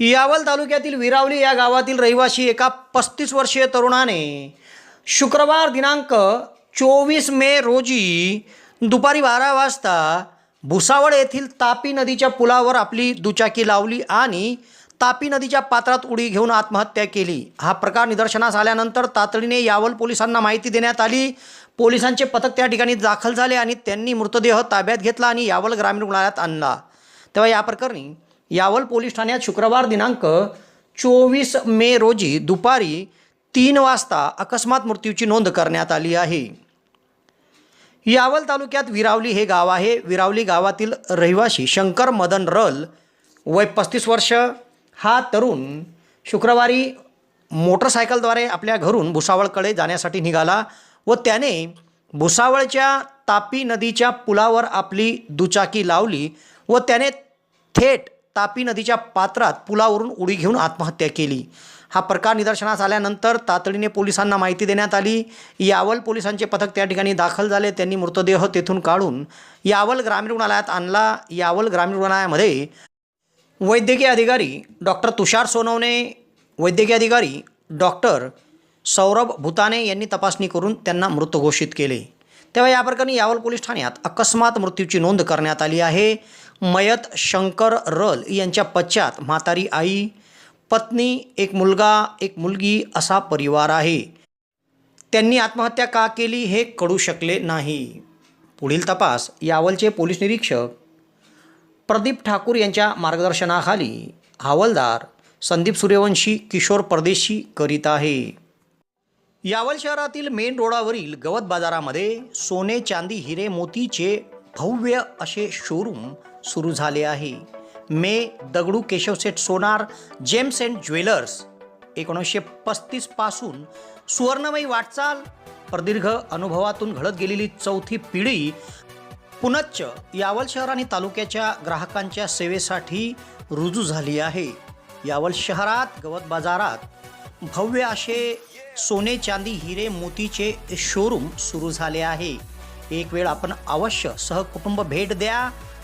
यावल तालुक्यातील विरावली या गावातील रहिवासी एका पस्तीस वर्षीय तरुणाने शुक्रवार दिनांक चोवीस मे रोजी दुपारी बारा वाजता भुसावळ येथील तापी नदीच्या पुलावर आपली दुचाकी लावली आणि तापी नदीच्या पात्रात उडी घेऊन आत्महत्या केली. हा प्रकार निदर्शनास आल्यानंतर तातडीने यावल पोलिसांना माहिती देण्यात आली. पोलिसांचे पथक त्या ठिकाणी दाखल झाले आणि त्यांनी मृतदेह ताब्यात घेतला आणि यावल ग्रामीण रुग्णालयात आणला. तेव्हा या प्रकरणी यावल पोलीस ठाण्यात शुक्रवार दिनांक चोवीस मे रोजी दुपारी तीन वाजता अकस्मात मृत्यूची नोंद करण्यात आली आहे. यावल तालुक्यात विरावली हे गाव आहे. विरावली गावातील रहिवासी शंकर मदन रल वय पस्तीस वर्ष. हा तरुण शुक्रवारी मोटरसायकलद्वारे आपल्या घरून भुसावळकडे जाण्यासाठी निघाला व त्याने भुसावळच्या तापी नदीच्या पुलावर आपली दुचाकी लावली व त्याने थेट तापी नदीच्या पात्रात पुलावरून उडी घेऊन आत्महत्या केली. हा प्रकार निदर्शनास आल्यानंतर तातडीने पोलिसांना माहिती देण्यात आली. यावल पोलिसांचे पथक त्या ठिकाणी दाखल झाले. त्यांनी मृतदेह तेथून काढून यावल ग्रामीण रुग्णालयात आणला. यावल ग्रामीण रुग्णालयामध्ये वैद्यकीय अधिकारी डॉक्टर तुषार सोनवणे वैद्यकीय अधिकारी डॉक्टर सौरभ भूताने यांनी तपासणी करून त्यांना मृत घोषित केले. तेव्हा या प्रकरणी यावल पोलीस ठाण्यात अकस्मात मृत्यूची नोंद करण्यात आली आहे. मयत शंकर रल यांच्या पश्चात म्हातारी आई पत्नी एक मुलगा एक मुलगी असा परिवार आहे. त्यांनी आत्महत्या का केली हे कळू शकले नाही. पुढील तपास यावलचे पोलीस निरीक्षक प्रदीप ठाकूर यांच्या मार्गदर्शनाखाली हवालदार संदीप सूर्यवंशी किशोर परदेशी करीत आहे. यावल शहरातील मेन रोडावरील गवत बाजारामध्ये सोने चांदी हिरे मोतीचे भव्य असे शोरूम सुरू झाले आहे. मे Dagdu Keshavseth Sonar gems and jewellers एकोणीसशे पस्तीसपासून सुवर्णमयी वाटचाल प्रदीर्घ अनुभवातून घडत गेलेली चौथी पिढी पुनच्च यावल शहर आणि तालुक्याच्या ग्राहकांच्या सेवेसाठी रुजू झाली आहे. यावल शहरात गवत बाजारात भव्य असे सोने चांदी हिरे मोतीचे शोरूम सुरू झाले आहे. एक वेळ आपण अवश्य सहकुटुंब भेट द्या.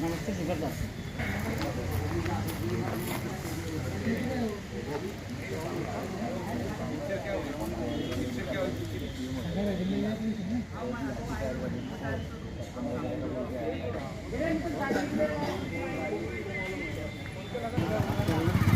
नमस्ते जबरदस्त Thank you.